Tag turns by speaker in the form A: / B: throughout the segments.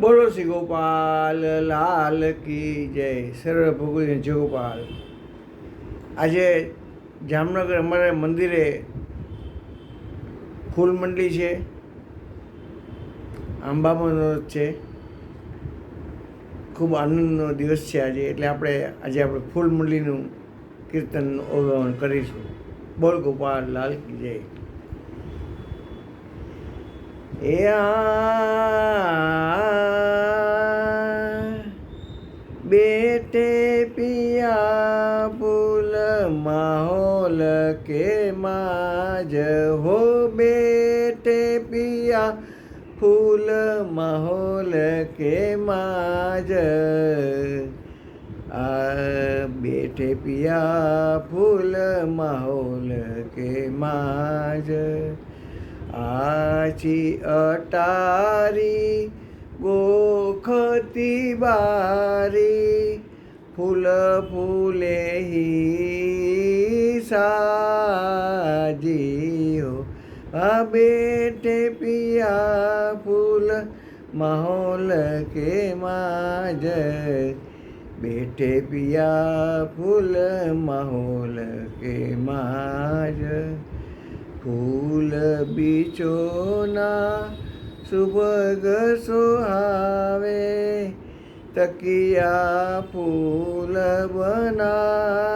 A: બોલો શ્રી ગોપાલ લાલ કી જય. સર્વ ભગવતી જય આજે જામનગર અમારા મંદિરે ફૂલ મંડળી છે. આંબામાનો છે. ખૂબ આનંદનો દિવસ છે આજે, એટલે આપણે આજે આપણે ફૂલ મંડળીનું કીર્તન અવગાહન કરીશું. બોલ ગોપાલ, લાલ કી જય. એ આ બેટે પિયા ફૂલ માહોલ કે માજ હો બેટે પિયા ફૂલ માહોલ કે માજ આ બેઠે પિયા ફૂલ માહોલ કે માજ આછી અટારી, ગોખતી બારી, ફૂલ ફૂલે હી સાજીઓ આ બેટે પિયા ફૂલ માહોલ કે માજ. બેટે પિયા ફૂલ માહોલ કે માજ. ફૂલ બીચોના સુભગ સુહાવે, તકિયા ફૂલ બનાઈ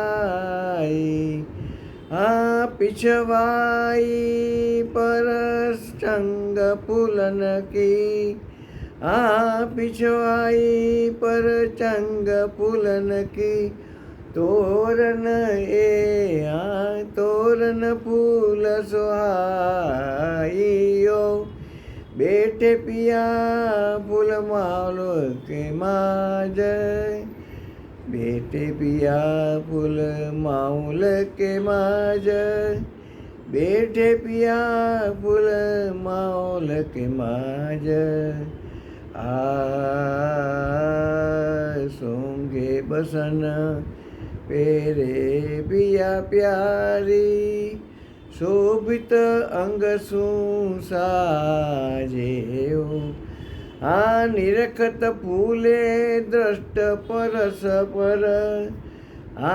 A: આ પીછવાઈ પરસ ચંગ ફૂલન કી. આ પીછવાઈ પર ચંગ ફૂલન કી. તોરણ એ આ તોરણ ફૂલ સુહાઈયો બેઠે પિયા ફૂલ માલો કે માજ બેઠે પિયા ફૂલ માઉલ કે માજ બેઠે પિયા ફૂલ માઉલ કે માજ આ સોંગે બસન પેરે પિયા પ્યારી, શોભિત અંગ શું સાજેઓ આ નિરખત ફૂલે દ્રષ્ટ પરસ પર. આ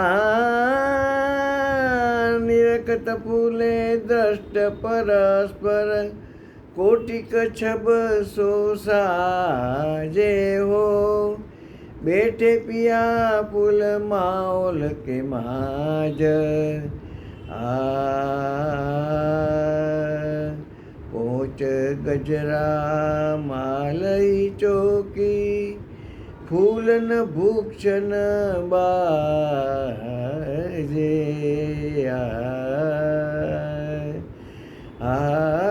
A: નિરખત ફૂલે દ્રષ્ટ પરસ્પર કોટિક છબ સો સાજે હો? बैठे पिया पुल माओल के माज। आ पोच गजरा मालई चौकी फूलन भूक्षण बाजे। आ, आ, आ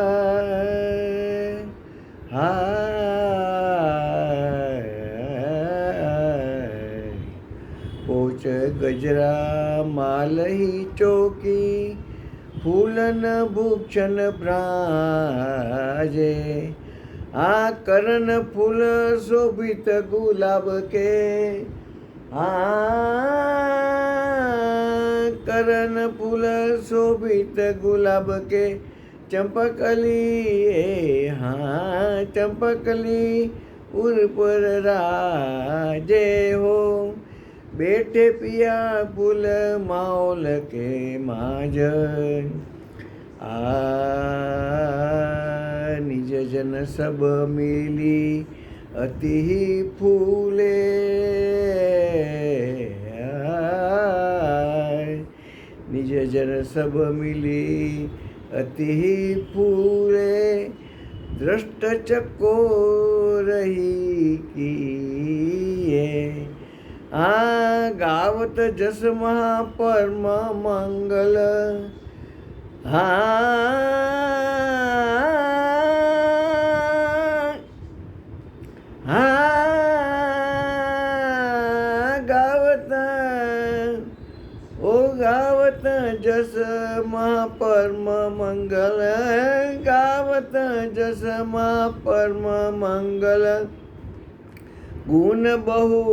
A: गजरा माल ही चौकी, फूलन भूक्षण प्राजे आ करण फूल शोभित गुलाब के। आ करण फूल शोभित गुलाब के। चंपकली ए हाँ चंपकली उर्पर राजे हो। રાજે હો બેઠે પિયા ફૂલ માઓલ કે માજ આ નિજ જન સબ મિલી અતિ ફૂલે નિજ જન સબ મિલી અતિ ફૂલે દ્રષ્ટ ચકો રહી કીએ આ ગાવત જસ મહાપરમ મંગલ હા હા ગાવત ઓ ગાવત જસ મહાપરમ મંગલ ગાવત જસ મહાપરમ મંગલ ગુણ બહુ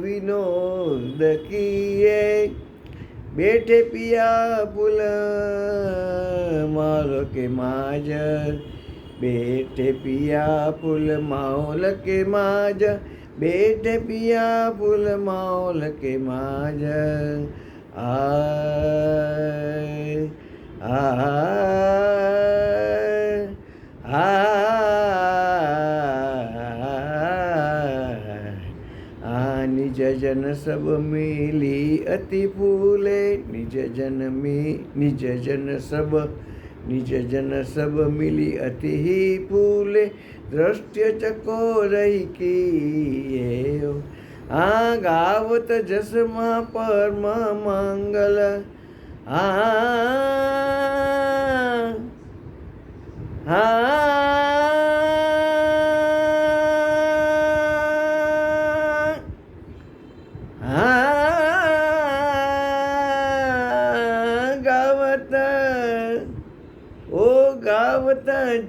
A: વિનોદ કીએ. બેઠે પિયા પુલ મારો કે માજર. બેઠે પિયા ફૂલ માઓલ કે માજ બેઠે પિયા ફૂલ માઓલ કે માજ આય जन सब मिली अति फूले निज जन मी निज जन सब निज जन सब मिली अति ही फूले दृष्ट्य रही की आ गावत जसमा परम मंगल आ आ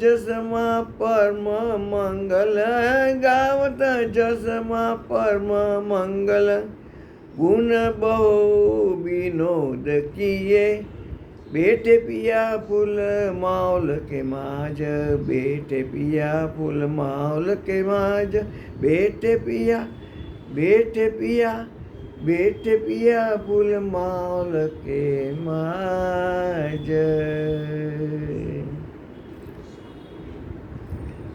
A: जसमा परम मंगल, गावत जसमा परम मंगल। गुण बहु विनोद किए, बेटे पिया फूल माउल के माज, बेटे पिया फूल माउल के माज, बेटे पिया बेटे पिया बेटे पिया फूल माउल के माज।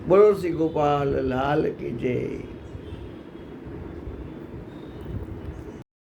A: બોલો શ્રી ગોપાલ લાલ કી જય.